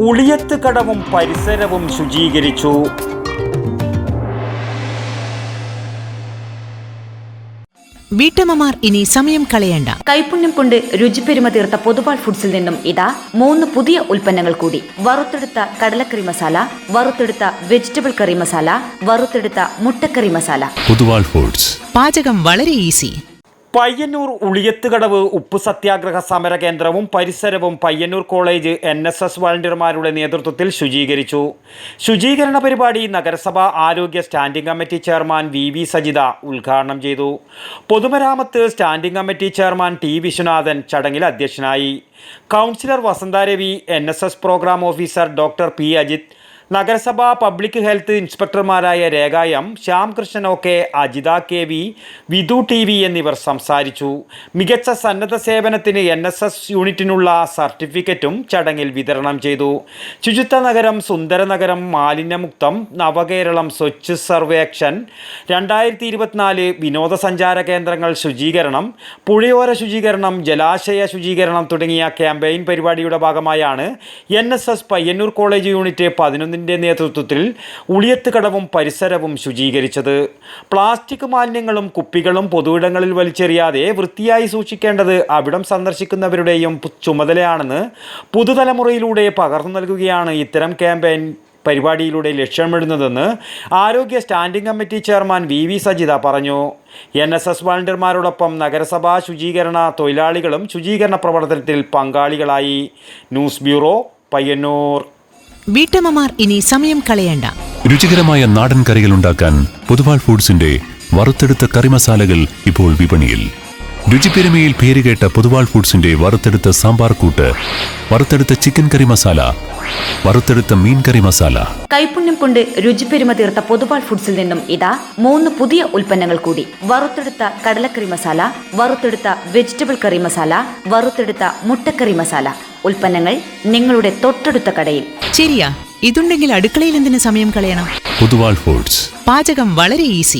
ഉളിയത്ത് കടവും പരിസരവും ശുചീകരിച്ചു. വീട്ടമ്മമാർ ഇനി സമയം കളയേണ്ട. കൈപുണ്യം കൊണ്ട് രുചിപ്പെരുമ തീർത്ത പൊതുപാൽ ഫുഡ്സിൽ നിന്നും ഇതാ മൂന്ന് പുതിയ ഉൽപ്പന്നങ്ങൾ കൂടി. വറുത്തെടുത്ത കടലക്കറി മസാല വറുത്തെടുത്ത വെജിറ്റബിൾ കറി മസാല വറുത്തെടുത്ത മുട്ടക്കറി മസാല. പൊതുവാൾ ഫുഡ്സ്. പാചകം വളരെ ഈസി. പയ്യന്നൂർ ഉളിയത്തുകടവ് ഉപ്പ് സത്യാഗ്രഹ സമര കേന്ദ്രവും പരിസരവും Payyanur college N S S വളണ്ടിയർമാരുടെ നേതൃത്വത്തിൽ ശുചീകരിച്ചു. ശുചീകരണ പരിപാടി നഗരസഭ ആരോഗ്യ standing committee chairman V V Sajitha ഉദ്ഘാടനം ചെയ്തു. പൊതുമരാമത്ത് standing committee chairman T Viswanathan ചടങ്ങിൽ അധ്യക്ഷനായി. Councillor Vasantharavi N S S programme officer doctor P Ajith നഗരസഭ പബ്ലിക് ഹെൽത്ത് ഇൻസ്പെക്ടർമാരായ Rekha M Shyamkrishnan O K Ajitha K V Vidhu T V എന്നിവർ സംസാരിച്ചു. മികച്ച സന്നദ്ധ സേവനത്തിന് എൻ എസ് എസ് യൂണിറ്റിനുള്ള സർട്ടിഫിക്കറ്റും ചടങ്ങിൽ വിതരണം ചെയ്തു. ശുചിത്വ നഗരം സുന്ദര നഗരം മാലിന്യമുക്തം നവകേരളം സ്വച്ഛ് സർവേക്ഷൻ രണ്ടായിരത്തി ഇരുപത്തിനാല് വിനോദസഞ്ചാര കേന്ദ്രങ്ങൾ ശുചീകരണം പുഴയോര ശുചീകരണം ജലാശയ ശുചീകരണം തുടങ്ങിയ ക്യാമ്പയിൻ പരിപാടിയുടെ ഭാഗമായാണ് N S S Payyanur college unit പതിനൊന്നിന്റെ നേതൃത്വത്തിൽ ഉളിയത്ത് കടവും പരിസരവും ശുചീകരിച്ചത്. പ്ലാസ്റ്റിക് മാലിന്യങ്ങളും കുപ്പികളും പൊതുവിടങ്ങളിൽ വലിച്ചെറിയാതെ വൃത്തിയായി സൂക്ഷിക്കേണ്ടത് അവിടം സന്ദർശിക്കുന്നവരുടെയും ചുമതലയാണെന്ന് പുതുതലമുറയിലൂടെ പകർന്നു നൽകുകയാണ് ഇത്തരം ക്യാമ്പയിൻ പരിപാടിയിലൂടെ ലക്ഷ്യമിടുന്നതെന്ന് ആരോഗ്യ standing committee chairman V V Sajitha പറഞ്ഞു. എൻ എസ് എസ് വളണ്ടിയർമാരോടൊപ്പം നഗരസഭാ ശുചീകരണ തൊഴിലാളികളും ശുചീകരണ പ്രവർത്തനത്തിൽ പങ്കാളികളായി. News bureau Payyanur. വീട്ടമ്മമാർ ഇനി സമയം കളയേണ്ട. രുചികരമായ നാടൻ കറികൾ ഉണ്ടാക്കാൻ പുതുവാൾ ഫുഡ്സിന്റെ വറുത്തെടുത്ത കറി മസാലകൾ ഇപ്പോൾ വിപണിയിൽ. രുചിപ്പെരുമയിൽ പേരുകേട്ട പുതുവാൾ ഫുഡ്സിന്റെ വറുത്തെടുത്ത സാമ്പാർ കൂട്ട് വറുത്തെടുത്ത ചിക്കൻ കറി മസാല വറുത്തെടുത്ത മീൻ കറി മസാല. കൈപുണ്യം കൊണ്ട് രുചിപ്പെരുമ തീർത്ത പൊതുവാൾ ഫുഡ്സിൽ നിന്നും ഇതാ മൂന്ന് പുതിയ ഉൽപ്പന്നങ്ങൾ കൂടി. വറുത്തെടുത്ത കടലക്കറി മസാല വറുത്തെടുത്ത വെജിറ്റബിൾ കറി മസാല വറുത്തെടുത്ത മുട്ടക്കറി മസാല. ഉൽപ്പന്നങ്ങൾ നിങ്ങളുടെ തൊട്ടടുത്ത കടയിൽ. ശരിയാ. ഇതുണ്ടെങ്കിൽ അടുക്കളയിൽ എന്തിനു സമയം കളയണം? പുതുവാൾ ഫുഡ്സ് പാചകം വളരെ ഈസി